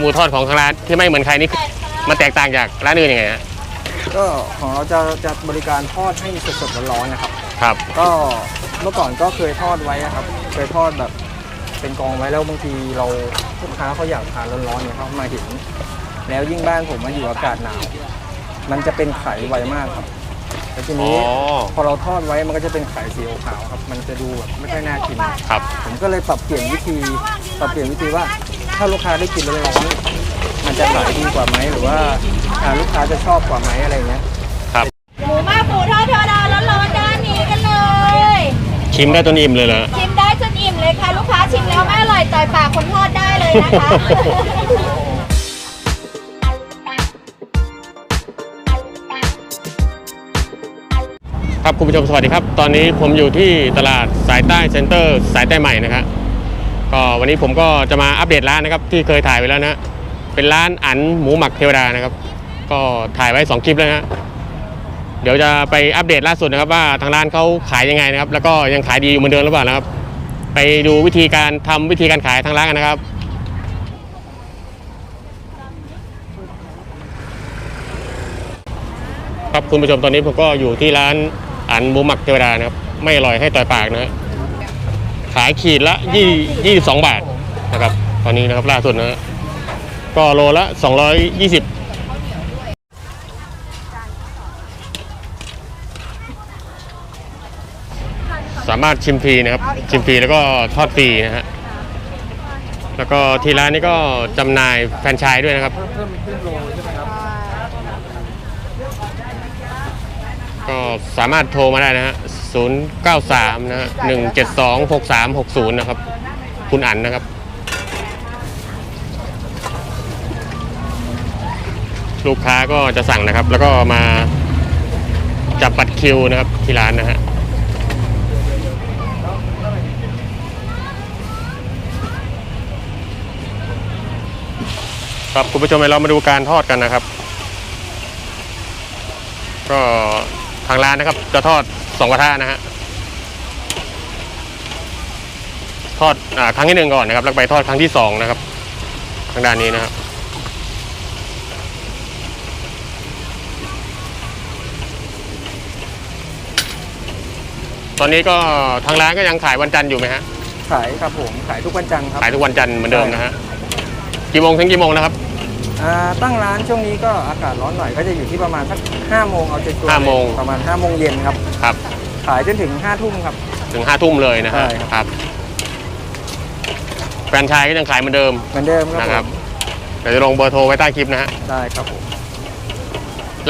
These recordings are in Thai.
หมูทอดของทางร้านที่ไม่เหมือนใครนี่มันแตกต่างจากร้านอื่นยังไงฮะก็ของเราจะจะบริการทอดให้สดๆร้อนๆนะครับ ครับ ก็เมื่อก่อนก็เคยทอดไว้นะครับ เคยทอดแบบเป็นกองไว้แล้วบางทีเราลูกค้าเขาอยากทานร้อนๆเนี่ยเขามาเห็นแล้วยิ่งบ้านผมมาอยู่อากาศหนาว มันจะเป็นไข่ไวมากครับแล้วทีอ๋อนี้พอเราทอดไว้มันก็จะเป็นไข่สีขาวๆครับ มันจะดูแบบไม่ค่อยน่ากิน ครับ ผมก็เลยปรับเปลี่ยนวิธีปรับเปลี่ยนวิธีว่า ถ้าลูกค้าได้กินร้อนๆมันจะขายดีกว่าไหมหรือว่าอ่าลูกค้าจะชอบกว่าไหมอะไรเงี้ยครับหมูมากหมูทอดเทวดาร้อนๆด้านนี้กันเลย ชิมได้จนอิ่มเลยเหรอ ชิมได้จนอิ่มเลยค่ะ ลูกค้าชิมแล้วไม่อร่อยต่อยปากคนทอดได้เลยนะคะ ครับคุณผู้ชมสวัสดีครับ ตอนนี้ผมอยู่ที่ตลาดสายใต้เซ็นเตอร์ สายใต้ใหม่นะครับ ก็วันนี้ผมก็จะมาอัปเดตร้านนะครับที่เคยถ่ายไปแล้วนะ เป็นร้านอันหมูหมักเทวดานะครับ ก็ถ่ายไว้ 2 คลิปแล้วนะเดี๋ยวจะไปอัปเดตล่าสุดนะครับว่าทางร้านเขาขายยังไงนะครับ แล้วก็ยังขายดีอยู่เหมือนเดิมหรือเปล่านะครับ ไปดูวิธีการทำวิธีการขายทางร้านกันนะครับครับคุณผู้ชมตอนนี้ผมก็อยู่ที่ร้านอันหมูหมักเทวดานะครับ ไม่อร่อยให้ต่อยปากนะฮะ ขายขีดละยี่ยี่สิบาทนะครับ ตอนนี้นะครับล่าสุดนะ ก็โลละสองร้อยยี่สิบสามารถชิมฟรีนะครับ ชิมฟรีแล้วก็ทอดฟรีนะฮะแล้วก็ที่ร้านนี้ก็จำหน่ายแฟรนไชส์ด้วยนะครับ ก็สามารถโทรมาได้นะฮะ 093 นะฮะ172 6360 นะครับ คุณอั๋นนะครับ ลูกค้าก็จะสั่งนะครับ แล้วก็มาจับบัตรคิวนะครับที่ร้านนะฮะครับคุณผู้ชมเดี๋ยเรามาดูการทอดกันนะครับ ก็ทางร้านนะครับจะทอด สองกระทะนะฮะทอดอาครั้งที่หนึ่งก่อนนะครับ แล้วไปทอดครั้งที่สองนะครับ ทางด้านนี้นะครับตอนนี้ก็ทางร้านก็ยังขายวันจันทร์อยู่ไหมฮะขายครับผมขายทุกวันจันทร์ครับขายทุกวันจันทร์เหมือนเดิมนะฮะกี่โมงถึงกี่โมงนะครับอ่า ตั้งร้านช่วงนี้ก็อากาศร้อนหน่อยก็จะอยู่ที่ประมาณสัก5โมงเอาใจตัวห้าโมง ประมาณ5โมงเย็นครับ ครับ ขายจนถึง5ทุ่มครับ ถึงห้าทุ่มเลยนะฮะใช่ครับ ครับแฟรนไชส์ก็ยังขายเหมือนเดิมเหมือนเดิมครับนะครับผมเดี๋ยวจะลงเบอร์โทรไว้ใต้คลิปนะฮะได้ครับผม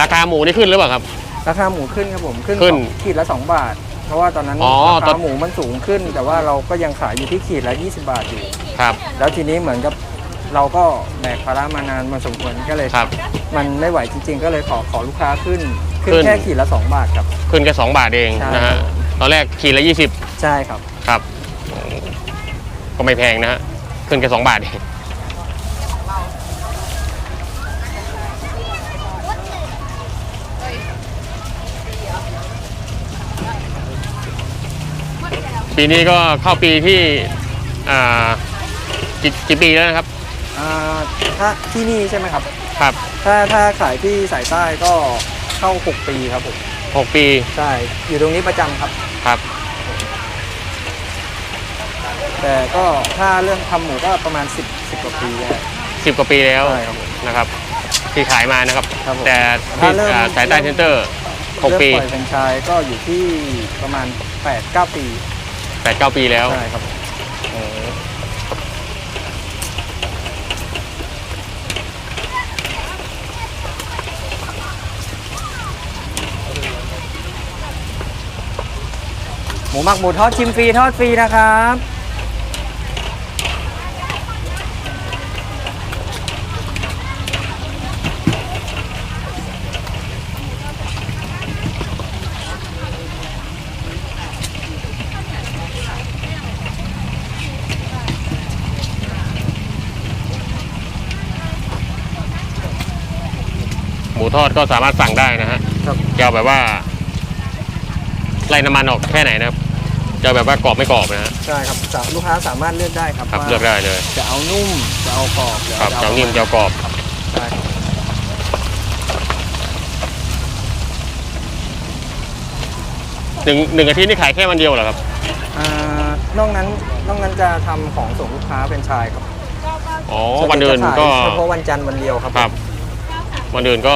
ราคาหมูนี่ขึ้นหรือเปล่าครับ ราคาหมูขึ้นครับผมขึ้นขึ้นสองขีดละ 2 บาท เพราะว่าตอนนั้นอ๋อราตอคาน หมูมันสูงขึ้น แต่ว่าเราก็ยังขายอยู่ที่ขีดละ 20 บาทอยู่ ครับ แล้วทีนี้เหมือนกับ เราก็แบกภาระมานานมาสมควรก็เลยครับมันไม่ไหวจริง ๆ ก็เลยขอขอลูกค้าขึ้นขึ้นขึ้น แค่ขีดละ 2 บาทครับ ขึ้นแค่สองบาทเองใช่ นะฮะตอนแรกขีดละยี่สิบใช่ครับ ครับ ก็ไม่แพงนะฮะ ขึ้นแค่สองบาทเองปีนี้ก็เข้าปีที่อ่ากี่กี่ปีแล้วนะครับ อ่าถ้าที่นี่ใช่ไหมครับ ครับ ถ้าถ้าขายที่สายใต้ก็เข้า 6 ปีครับผมหกปี ใช่ อยู่ตรงนี้ประจำครับ ครับ แต่ก็ถ้าเรื่องทำหมูก็ประมาณ 10 10กว่าปีแล้วสิบกว่าปีแล้วใช่ครับผมนะครับ ที่ขายมานะครับ ครับผมแต่ถ้าที่เริ่ม อ่าสายใต้เซ็นเตอร์หกปี เรื่องปล่อยแฟรนไชส์ก็อยู่ที่ประมาณ8-9ปีแปดเก้าปีแล้ว ใช่ครับโมูหมักหมูทอดชิมฟรีทอดฟรีนะครับ หมูทอดก็สามารถสั่งได้นะฮะครับ จะเอาแบบว่าไล่น้ำมันออกแค่ไหนนะครับ จจะแบบว่ากรอบไม่กรอบนะฮะใช่ครับสาลูกค้าสามารถเลือกได้ครับครับว่าเลือกได้เลยจะเอานุ่มจะเอากรอบหรือครับจะเจ้าเอานิ่มเจ้ากรอบใช่ครับหนึ่งหนึ่งอาทิตย์นี่ขายแค่วันเดียวเหรอครับอ่านอกนั้นนอกนั้นจะทำของส่งลูกค้าเป็นไชายครับอ๋อส่วันใหญ่อื่นจะขายก็เฉพาะวันจันทร์วันเดียวครับครับวันอื่นก็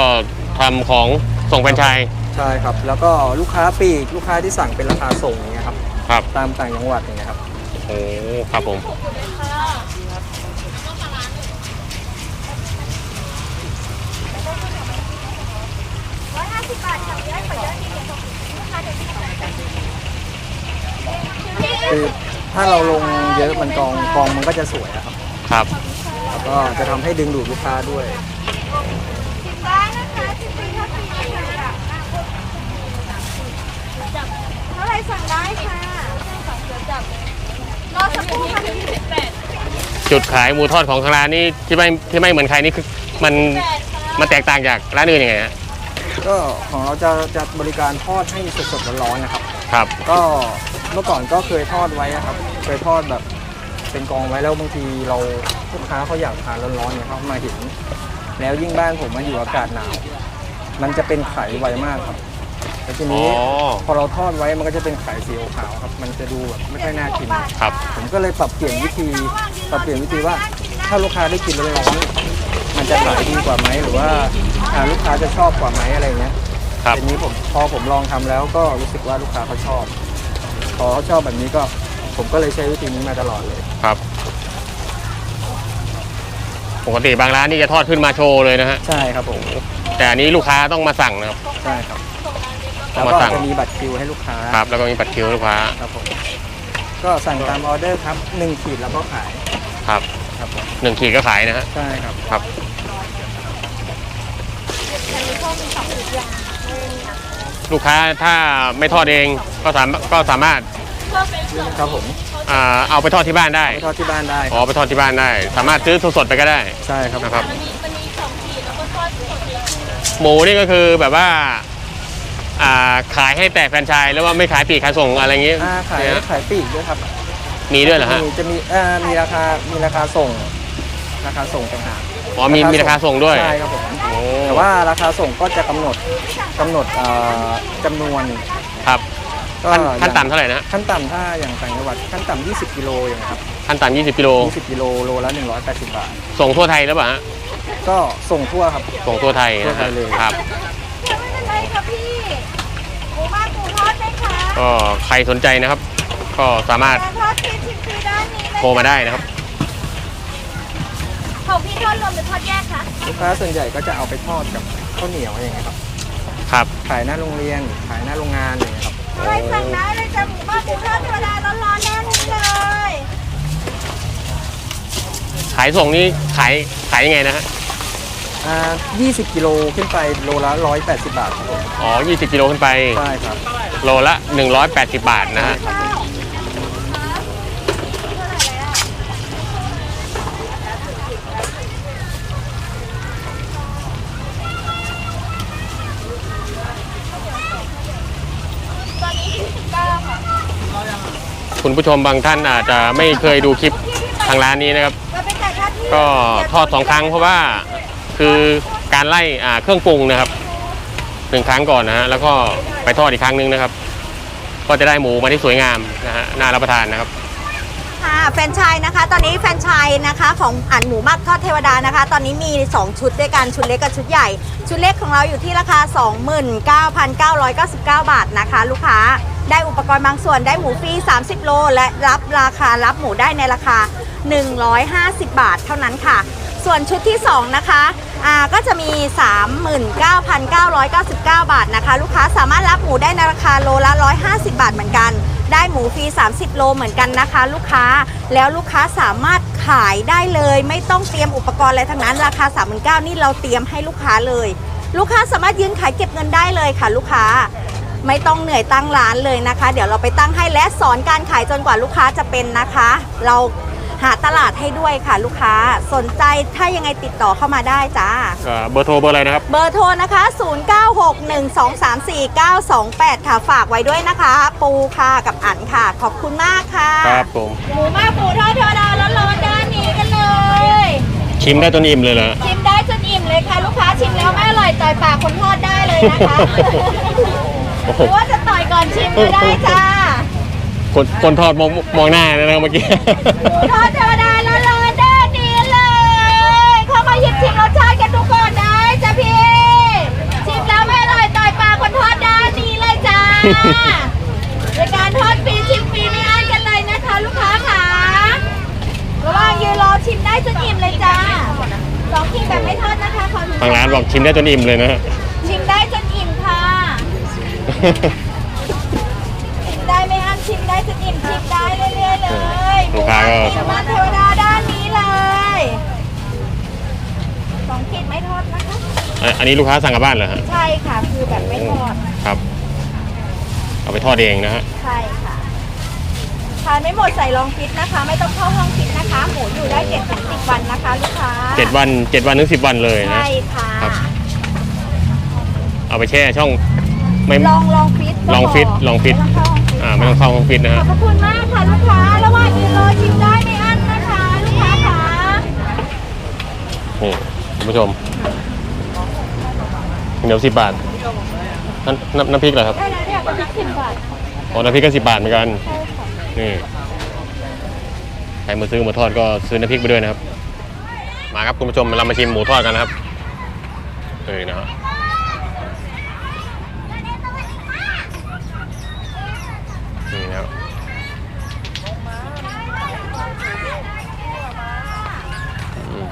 ทำของส่งแฟรนไชส์ใช่ครับ แล้วก็ลูกค้าปลีกลูกค้าที่สั่งเป็นราคาส่งอย่างเงี้ยครับ ครับ ตามต่างจังหวัดอย่างเงี้ยครับ โอ้ครับผมร้อยห้าสิบบาทค่ะเยอะกว่าเยอะนิดเดียวลูกค้าเดี๋ยวพี่คือถ้าเราลงเยอะมันกองกองมันก็จะสวยอะครับ ครับ แล้วก็จะทำให้ดึงดูดลูกค้าด้วยสิบได้นะคะสิบปีเท่าปีค่ะเท่าไหรสั่งได้ค่ะ รอสักครู่ค่ะพี่สิบแปดจุดขายหมูทอดของทางร้านนี่ที่ไม่ที่ไม่เหมือนใครนี่คือมันมันแตกต่างจากร้านอื่นยังไงฮะก็ของเราจะจะบริการทอดให้สดๆร้อนๆนะครับ ครับ ก็เมื่อก่อนก็เคยทอดไว้อะครับ เคยทอดแบบ เป็นกองไว้แล้วบางทีเราลูกค้าเขาอยากทานร้อนๆเนี่ยเขามาเห็นแล้วยิ่งบ้านผมมาอยู่อากาศหนาว มันจะเป็นไขไวมากครับ แล้วทีอ๋อนี้พอเราทอดไว้มันก็จะเป็นไข่สีขาวๆครับ มันจะดูแบบไม่ค่อยน่ากิน ครับผมก็เลยปรับเปลี่ยนวิธี ปรับเปลี่ยนวิธีว่า ถ้าลูกค้าได้กินแล้วร้อนมันจะขายดีกว่าไหมหรือว่าอ่าลูกค้าจะชอบกว่าไหมอะไรเงี้ยครับทีนี้ผมพอผมลองทำแล้วก็รู้สึกว่าลูกค้าเขาชอบ พอเขาชอบแบบนี้ก็ผมก็เลยใช้วิธีนี้มาตลอดเลย ครับ ปกติบางร้านนี่จะทอดขึ้นมาโชว์เลยนะฮะ ใช่ครับผมแต่อันนี้ลูกค้าต้องมาสั่งนะครับ ใช่ครับต้ แล้อวงมาก็สั่ง จะมีบัตรคิวให้ลูกค้าครับ แล้วก็มีบัตรคิวลูกค้าครับผมก็สั่งตามออเดอร์ครับหนึ่งขีดแล้วก็ขายครับครับผมหนึ่งขีดก็ขายนะฮะใช่ครับครับลูกค้าถ้าไม่ทอดเองก็สามก็สามารถครับผมอ่าเอาไปทอดที่บ้านได้ไปทอดที่บ้านได้อ๋อไปทอดที่บ้านได้ สามารถซื้อสดๆไปก็ได้ใช่ครับนะครับหมูนี่ก็คือแบบว่า อ่าขายให้แต่แฟรนไชส์แล้วว่าไม่ขายปลีกขายส่งอะไรอย่างงี้อ่าขายเนี่ยขายปลีกด้วยครับมีด้วยเหรอฮะมีจะมีเอ่อมีราคามีราคาส่ง ราคาส่งต่างหากอ๋อมีมีราคาส่งด้วยใช่ครับผมโอ้แต่ว่าราคาส่งก็จะกำหนดกำหนดเอ่อจำนวนครับก็ขั้นขั้นต่ำเท่าไหร่นะขั้นต่ำถ้าอย่างต่างจังหวัดขั้นต่ำ20กิโลอย่างครับขั้นต่ำ20กิโล20กิโลโลละ180บาท ส่งทั่วไทยแล้วเปล่าฮะ ก็ส่งทั่วครับ ส่งทั่วไทยทั่วนะไทฮะยเลย ครับ พี่หมูบ้านหมูทอดไหมคะก็ใครสนใจนะครับ ก็สามารถแกงทอดฟรีชิมฟรีด้านนี้เลยโทรมาได้นะครับของพี่ทอดรวมหรือทอดแยกคะลูกค้าส่วนใหญ่ก็จะเอาไปทอดกับข้าวเหนียวอย่างเงี้ยครับ ครับ ขายหน้าโรงเรียน ขายหน้าโรงงานอย่างเงี้ยครับอะไรสั่งได้เลยจ้ะหมูบ้านหมูทอดธรรมดาร้อนๆแน่นนี้เลยขายส่งนี่ขายขายยังไงนะฮะ อ่า20 กิโลขึ้นไปโลละ 180 บาทครับผมอ๋อ 20 กิโลขึ้นไป ใช่ครับ โลละ 180 บาทนะฮะข้าวตอนนี้49ค่ะคุณผู้ชมบางท่านอาจจะไม่เคยดูคลิปทางร้านนี้นะครับเราไปจ่ายค่าที่ก็ทอดสองครั้งเพราะว่า คือการไล่อ่าเครื่องปรุงนะครับหนึ่งครั้งก่อนนะฮะแล้วก็ไปทอดอีกครั้งหนึงนะครับ ก็จะได้หมูมาที่สวยงามนะฮะน่ารับประทานนะครับค่ะแฟรนไชส์นะคะ ตอนนี้แฟรนไชส์นะคะ ของอันหมูมักทอดเทวดานะคะ ตอนนี้มี 2 ชุดด้วยกันชุดเล็กกับชุดใหญ่ ชุดเล็กของเราอยู่ที่ราคา 29,999 บาทนะคะ ลูกค้าได้อุปกรณ์บางส่วนได้หมูฟรี 30 โล และรับราคารับหมูได้ในราคา 150 บาทเท่านั้นค่ะ ส่วนชุดที่ 2 นะคะอ่าก็จะมี 39,999 บาทนะคะ ลูกค้าสามารถรับหมูได้ในราคาโลละ 150 บาทเหมือนกัน ได้หมูฟรี 30 โลเหมือนกันนะคะ ลูกค้าแล้วลูกค้าสามารถขายได้เลย ไม่ต้องเตรียมอุปกรณ์อะไรทั้งนั้น ราคา 39,000นี่เราเตรียมให้ลูกค้าเลย ลูกค้าสามารถยืนขายเก็บเงินได้เลยค่ะ ลูกค้าไม่ต้องเหนื่อยตั้งร้านเลยนะคะ เดี๋ยวเราไปตั้งให้และสอนการขายจนกว่าลูกค้าจะเป็นนะคะ เรา หาตลาดให้ด้วยค่ะลูกค้าสนใจถ้ายังไงติดต่อเข้ามาได้จ้าก็เบอร์โทรเบอร์อะไรนะครับ เบอร์โทรนะคะ 0961234928 ค่ะฝากไว้ด้วยนะคะ ปูค่ะกับอันค่ะ ขอบคุณมากค่ะครับผม หมูมากหมูทอดเทวดาร้อนๆด้านนี้กันเลย ชิมได้จนอิ่มเลยเหรอ ชิมได้จนอิ่มเลยค่ะ ลูกค้าชิมแล้วไม่อร่อยต่อยปากคนทอดได้เลยนะคะโอ้โหหรือว่าจะต่อยก่อนชิมก็ได้จ้า คนคนทอดมองมองหน้าเลยนะครับเมื่อกี้หมูทอดเทวดาร้อนๆด้านนี้เลย เข้ามาหยิบชิมรสชาติกันทุกคนได้จ้ะพี่ ชิมแล้วไม่อร่อยต่อยปากคนทอดด้านนี้เลยจ้า ในการทอดฟรีชิมฟรีไม่อั้นกันเลยนะคะ ลูกค้าค่ะระหว่างยืนรอชิมได้จนอิ่มเลยจ้าสองขีดแบบไม่ทอดนะคะขอดูทางร้านบอกชิมได้จนอิ่มเลยนะฮะ ชิมได้จนอิ่มค่ะชิมได้ไม่อั้น ชิมได้จนอิ่มชิมได้เรื่อยๆเลยลูกค้าก็หมูมาเทวดาด้านนี้เลยสองขีดไม่ทอดนะคะอะอันนี้ลูกค้าสั่งกลับบ้านเหรอฮะใช่ค่ะคือแบบไม่ทอด ครับ เอาไปทอดเองนะฮะ ใช่ค่ะทานไม่หมดใส่รองฟิตนะคะ ไม่ต้องเข้าห้องฟิตนะคะ หมูอยู่ได้เจ็ดถึงสิบวันนะคะลูกค้าเจ็ดวันเจ็ดวันถึงสิบวันเลยนะ ใช่ค่ะ ครับ เอาไปแช่ช่องไม่ ลองลองฟิตก็ลองฟิตพลองฟิต ไม่ต้องเข้าห้ องฟิตอ่าไม่ต้องเข้าห้องฟิตนะขอฮะบพระคุณมากค่ะลูกค้า ระหว่างยืนรอชิมได้ไม่อั้นนะคะ ลูกค้าค่ะนี่คุณผู้ชมเดี๋ยวสิบบาทน้ำน้ำน้ำพริกเหรอครับได้แล้วเนี่ยพริกสิบบาทอ๋อน้ำพริกก็สิบบาทเหมือนกัน ใช่ค่ะนี่ใครมาซื้อหมูทอดก็ซื้อน้ำพริกไปด้วยนะครับ มาครับคุณผู้ชมเรามาชิมหมูทอดกันนะครับนี่นะฮะนี่นะครับอืม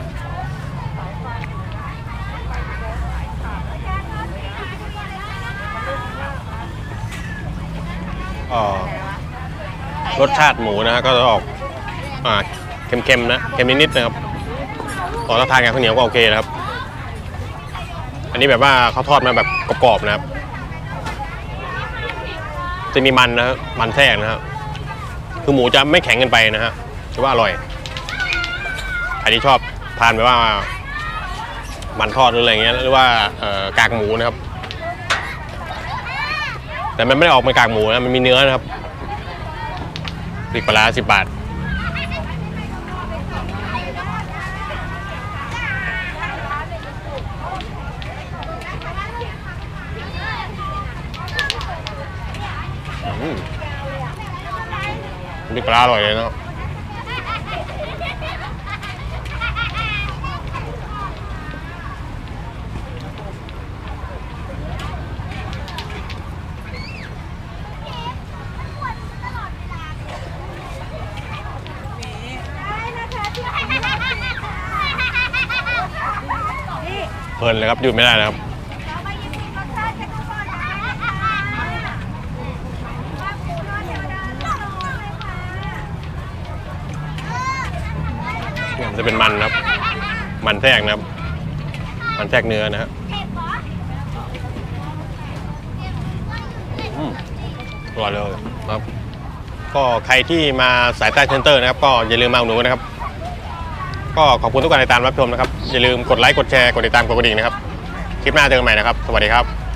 อ๋อ รสชาติหมูนะฮะก็จะออกอ่าเค็มๆนะเค็มนิดๆนะครับพอถ้าทานกับข้าวเหนียวก็โอเคนะครับ อันนี้แบบว่าเขาทอดมาแบบกรอบๆนะครับ จะมีมันนะมันแทรกนะครับคือหมูจะไม่แข็งเกินไปนะฮะถือว่าอร่อยใครที่ชอบทานแบบว่า มันทอดหรืออะไรเงี้ยหรือว่ากากหมูนะครับ แต่มันไม่ได้ออกเป็นกากหมูนะมันมีเนื้อนะครับ พริกปลาสิบบาท อืมพริกปลาอร่อยเลยเนาะ เลยครับหยุดไม่ได้นะครับจะเป็นมันนะครับ มันแทรกนะครับ มันแทรกเนื้อนะฮะอืมอร่อยเลยครับ ก็ใครที่มาสายใต้เซ็นเตอร์นะครับ ก็อย่าลืมมาอุดหนุนนะครับ ก็ขอบคุณทุกการติดตามรับชมนะครับ อย่าลืมกดไลค์ กดแชร์ กดติดตาม กดกระดิ่งนะครับ คลิปหน้าเจอกันใหม่นะครับ สวัสดีครับ